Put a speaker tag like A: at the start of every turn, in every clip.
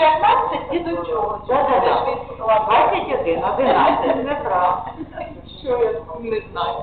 A: 19 і до чого?
B: Да-да-да.
A: Ж
B: 21, 11, неправда.
A: Що я не знаю.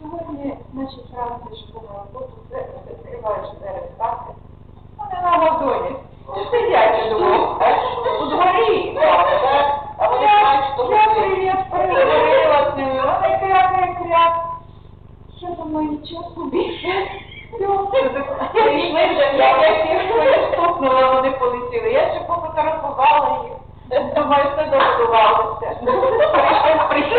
A: Сьогодні наші франції ж були роботу, закриваєш двері спати. Вони на вагоні. Сидять, я думаю, у дворі. А вони знають, що я привіт, переговорила з ними. Вони крякає, кряк. Що думаю, нічого собі. Прийшли вже, я їх стукнула, вони полетіли. Я ще пофотографувала їх. Думаю, все догодувалося. Прийшли, прийшли.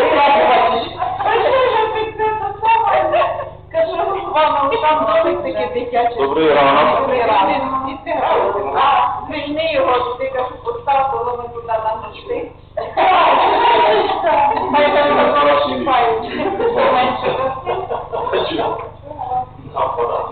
A: Прийшли вже під це саме. Кажу, вам там домик такий дитячий.
C: Добрий ранок.
A: Добрий ранок. І ти грав. А, звільни його, ти кажу, постав, коли ми туди нам йшли. Хай там. Менше росте.
B: Apa tak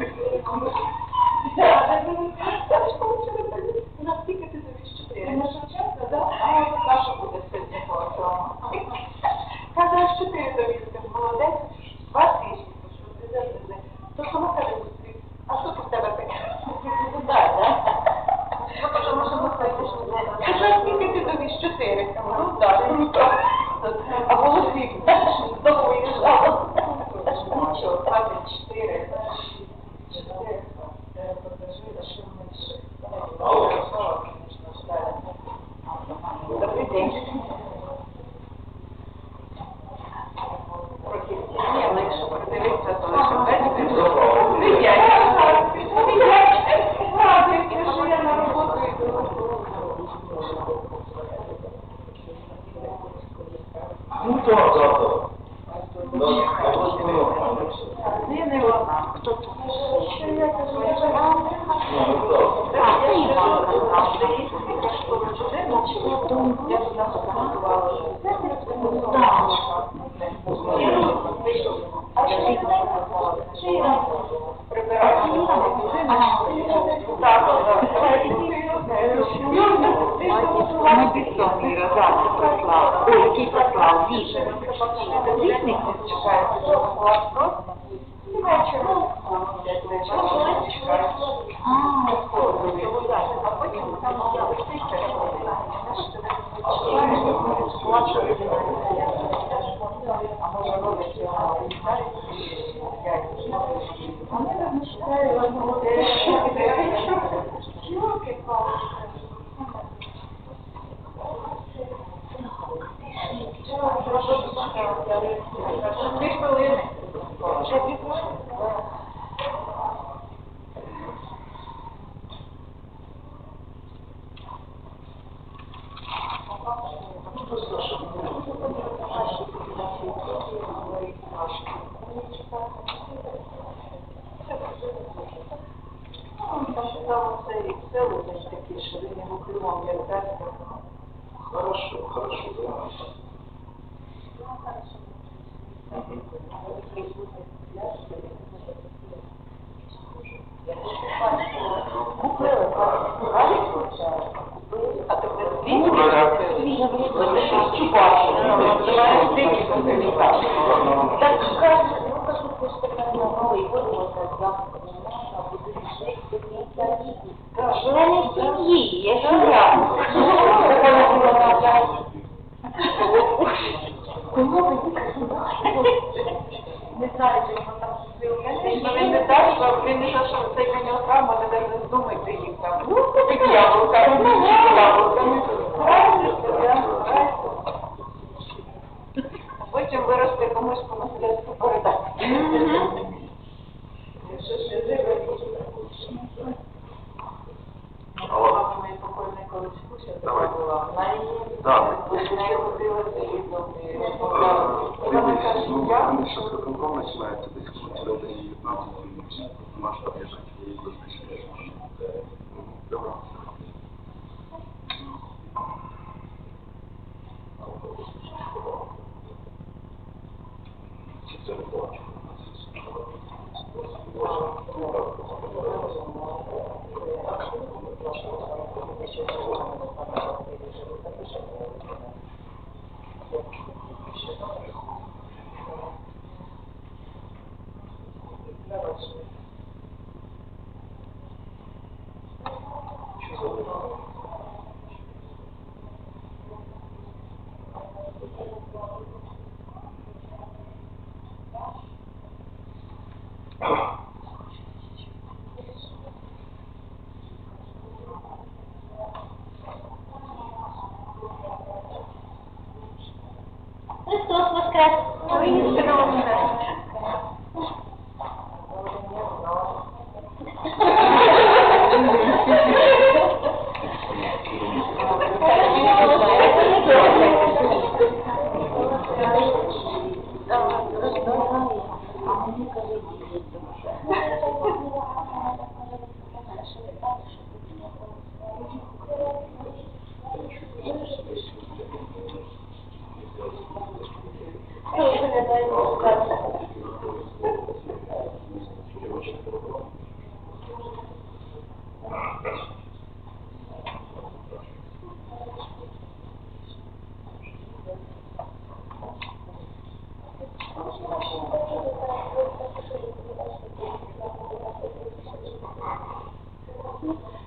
B: Іра, завтра. Ой, який прислав, віше.
A: Вісник чекає, просто. Вечором. А потім там Дві хвилини. Ще дві хвилини.
C: Хорошо, хорошо, да.
A: А тепер
C: Ну, да.
A: Так каже, ну кажу, просто така новий год, завтра не можна, а буде жити до кінця віку.
B: Я не в сім'ї, я жила.
A: Кому ви Не знаю, чи його там Ну, він не так, що він не що цей коньок там, але навіть не здумайте їх там. Ну, під яблуками, під яблуками. Правильно, правильно. Потім виросте комусь
C: наш
D: That was
E: Mm-hmm.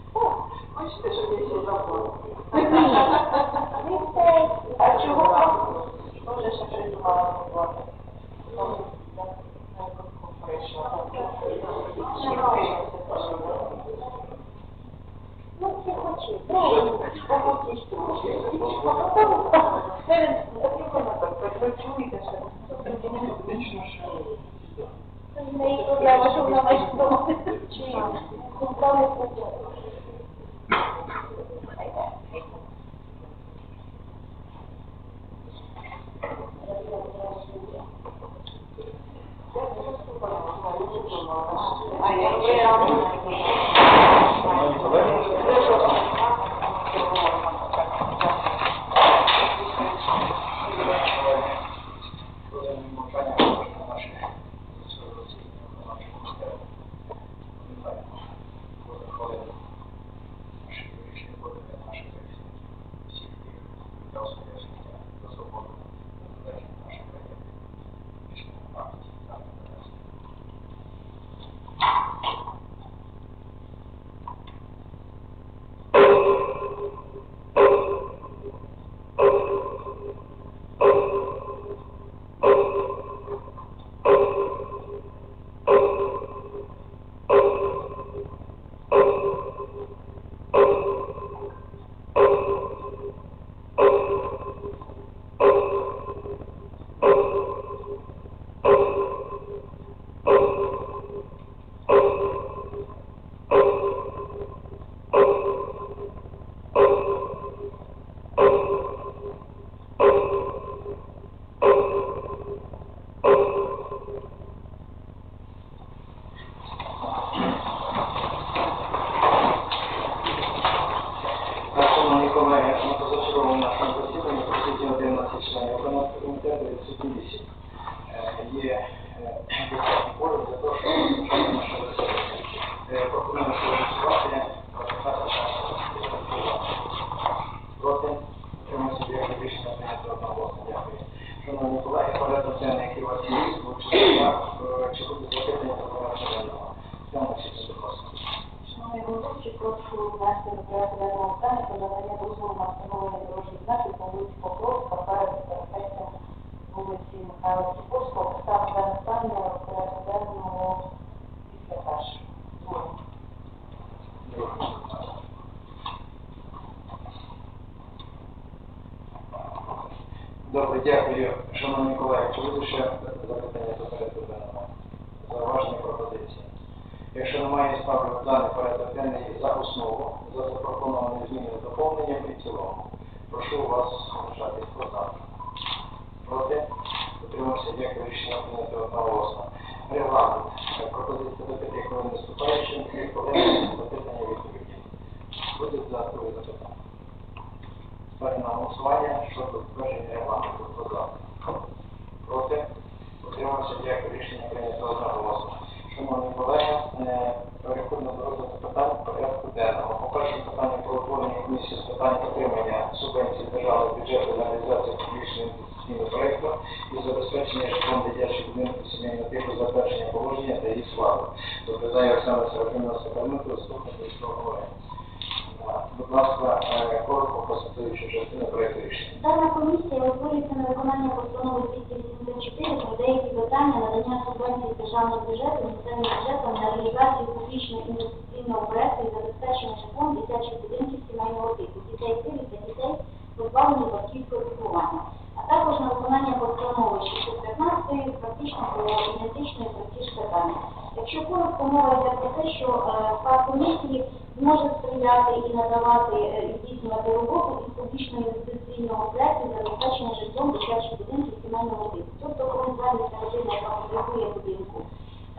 E: комісія готується на виконання постанови 284 про деякі питання надання субвенції державного бюджету, місцевим бюджетом на реалізацію публічного інвестиційного проекту і забезпечення житлом дитячих будинків сімейного типу, дітей сирів та дітей, позбавлених батьківського піклування, а також на виконання постанови 615 практично про генетичної практичні питання.
F: Якщо коротко мова йде про те, що е, склад комісії зможе сприяти і надавати е, здійснювати роботу із публічної інвестиції інвестиційного проекту забезпечення житлом дитячих будинків сімейного типу. Тобто, звернеться родина, яка будинку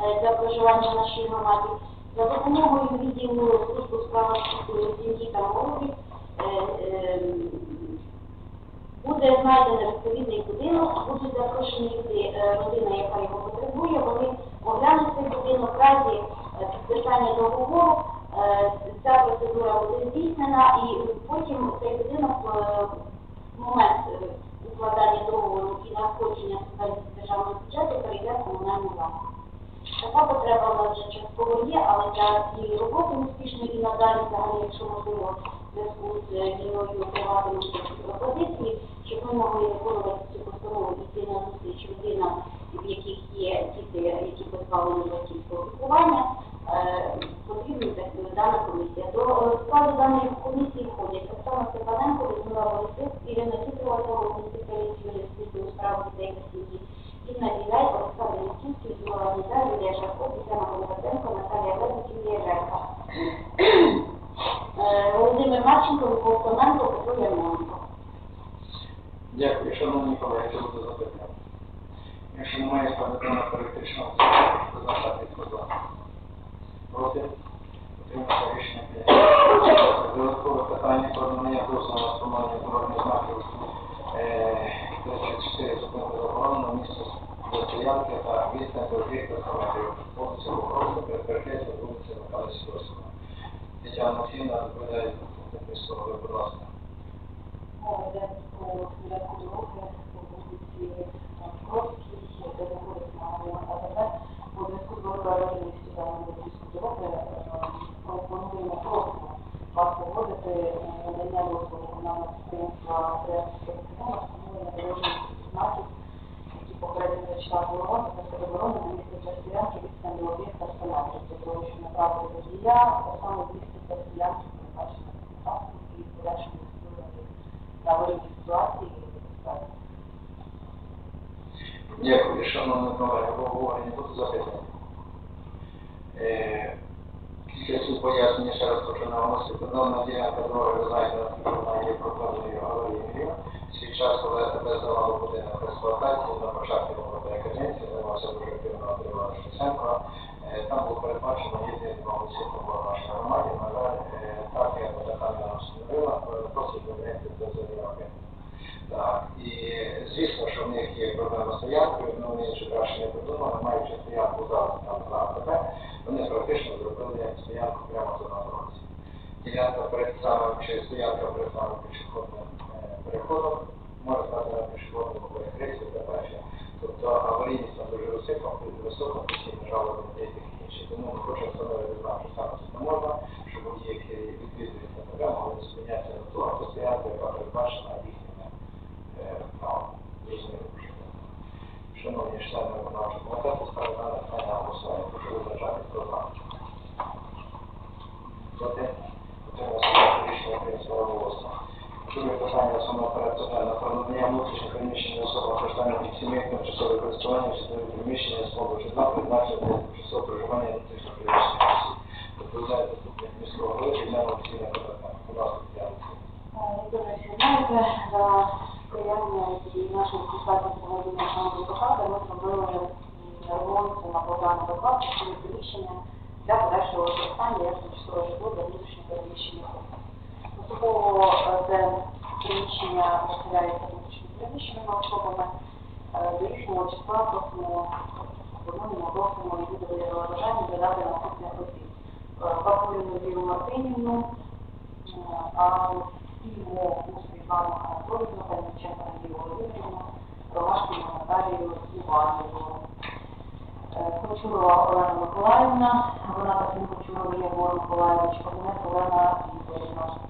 F: е, для проживання в нашій громаді, за допомогою відділу служби у справах сім'ї та молоді е, е, буде знайдений відповідний будинок, будуть запрошені люди, родина, яка його потребує, вони оглянуть цей будинок, в разі е, підписання договору, е, ця процедура буде здійснена і потім цей будинок е, в момент е, укладання договору і надходження субвенції з державного бюджету перейде в комунальну власність. Така потреба в нас вже частково є, але для цієї роботи успішної і надалі, взагалі, якщо можливо, в зв'язку з е, війною триватиме пропозиції, щоб ми могли виконувати цю постанову і йти на зустріч родинам, в яких є діти, які позбавлені батьківського піклування, е, потрібна дана комісія. До складу даної комісії входять Оксана Степаненко, Людмила Борисюк, Ірина Тітова, Головний спеціаліст Юрій у справах дітей та сім'ї, Інна Біляй, Олександр Ліцінський, Юра Ніда, Юлія Шарко, Тетяна Головатенко, Наталія Лебедь, Юлія Жека. Е, Володимир Марченко, Микола Коненко, Петро Ярмоленко.
E: Дякую, шановні колеги, це запитання. Якщо немає на політичного призначати хто за. Проти? Утримався рішення. Додаткове питання про надання дозволу на встановлення дорожніх знаків е, 34 зупинки заборонено місце до стоянки та відстань до 200 метрів. Вулиця Охоронна, перехрестя вулиці Михайла Сідорського. Тетяна Максимовна доповідає заступник міського голови, будь ласка.
F: Мова йде про порядку дороги по вулиці Кровській, де знаходиться магазин АТБ. У зв'язку з аварійністю даної вулицької дороги е, пропонуємо просто вас погодити е, надання дозволу комунального підприємства «Трясський регіон» встановлення дорожніх знаків, які попередньо зачитав ворон, це заборонено на місці для стоянки відстань до об'єкта встановлення, тобто що водія, саме місці для стоянки, передбачено транспорту і подальшому відповідати на аварійні ситуації і.
E: Дякую, шановні колеги. Обговорення будуть запитання. Е, Після цього пояснення ще раз хочу наголосити. Дана ділянка дороги, вона є проблемною аварійною. Свій час, коли тебе здавали будинок експлуатації, на початку роботи каденції, займався дуже активно Андрій Іванович. Е, Там було передбачено єдине в громаді. На жаль, е, як така не встановила, просить виявити до завіраки. Так, і звісно, що в них є проблема стоянкою, але вони ще краще не придумали, маючи стоянку зараз там за АТБ, вони практично зробили стоянку прямо за на дорозі. Ділянка перед самим, чи стоянка перед самим пішохідним е, переходом, може стати на пішохідному перехресті, це перше. Тобто аварійність там дуже висока, висока, постійно жалоби на деяких інших. Тому ми хочемо встановити знак, що саме тут не можна, щоб водії, які відвідують АТБ, могли зупинятися на ту автостоянку, яка передбачена їхніми право. Шановні члени виконавчого комітету, ставлю на питання голосування. Прошу визначати, за. Проти? Утримався рішення. Питання основного порядку денного про надання внутрішніх приміщень особам проживання під сімей тимчасове користування житлових приміщення свого житла призначення для тимчасового проживання внутрішніх приміщень осіб. Доповідає заступник міського голови Євгена Олексійовна Козака. Будь ласка.
F: Як ви всі знаєте, за сприяння і нашої депутатів сьогодні нашого адвоката ми зробили ремонт на програму доплати приміщення для подальшого використання як тимчасове житло для внутрішньо переміщених осіб. Поступово е, це приміщення населяється внутрішньо переміщеними особами. Е, До їхнього числа просимо пропонуємо, просимо і буде виявило бажання додати наступних осіб. Папулину Віру Мартинівну, а Києву Світлану Анатолійовну, Паніченко Надію Володимирівну, Ромашкину Наталію Іванівну. Е, Кочурова Олена Миколаївна, вона таким Кочурова Єгор Миколаївич, Кабінет Олена Ігорівна.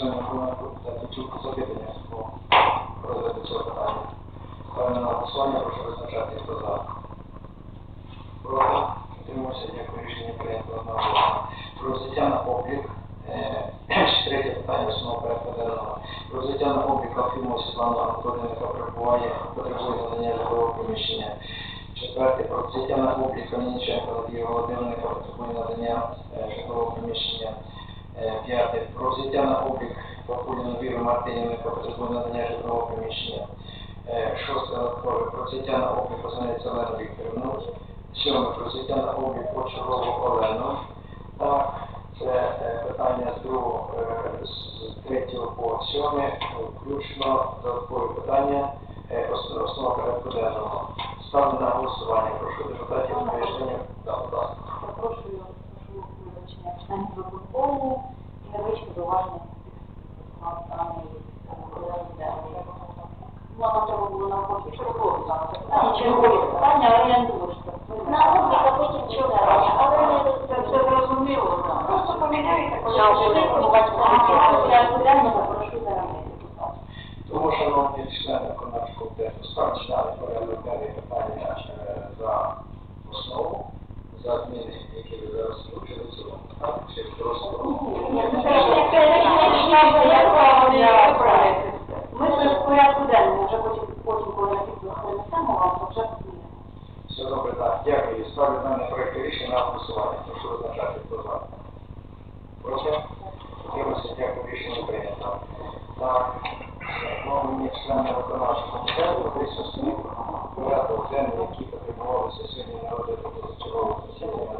E: Шановні члени виконавчого комітету, по розгляду цього питання. Ставлю на голосування, прошу визначати, хто за. Проти? Утримався, дякую, рішення прийнято одноголосно. Про взяття на облік. Е, Третє питання основного порядку денного. Про взяття на облік Алфімова Світлана Анатолійовна, яка перебуває, потребує надання житлового приміщення. Четверте, про взяття на облік Кам'яніченка Надії Володимирівни, яка потребує надання е, житлового приміщення. Е, П'яте, про взяття на облік Пакуліну Віру Мартинівну, яка потребує надання житлового приміщення. Е, Шосте, додаткове, про взяття на облік Озанець Олену Вікторівну. Сьоме, про взяття на облік Почарову Олену. Так, це е, питання з другого, з третього по сьоме, включно додаткові питання е, ос- порядку денного. Ставлю на голосування. Прошу депутатів пояснення. Да, будь ласка.
F: Запрошую, прошу вибачення членів виконкому невеличке зауваження Ну, нам треба було на роботі чергові там. Чергові питання, але я не думаю, що це
D: На облік, а потім червоні, але не
A: Це все зрозуміло. Просто поміняйте,
F: Я вже
A: коли
F: зараз.
E: Тому, шановні члени виконавчого комітету, ставте члени порядок питання за основу, за зміни, які ви зараз
F: ми вже в порядку денному, вже потім, коли на підсумку перенесемо вам, то вже зміни.
E: Все добре, так. Дякую. Ставлю даний проєкт рішення на голосування. Прошу визначати, хто за. Прошу. Дивимося, дякую, рішення прийнято. Так. Мовлені члени виконавчого комітету, десь осіб, порядок денний, які потребувалися сьогодні народу позачергового засідання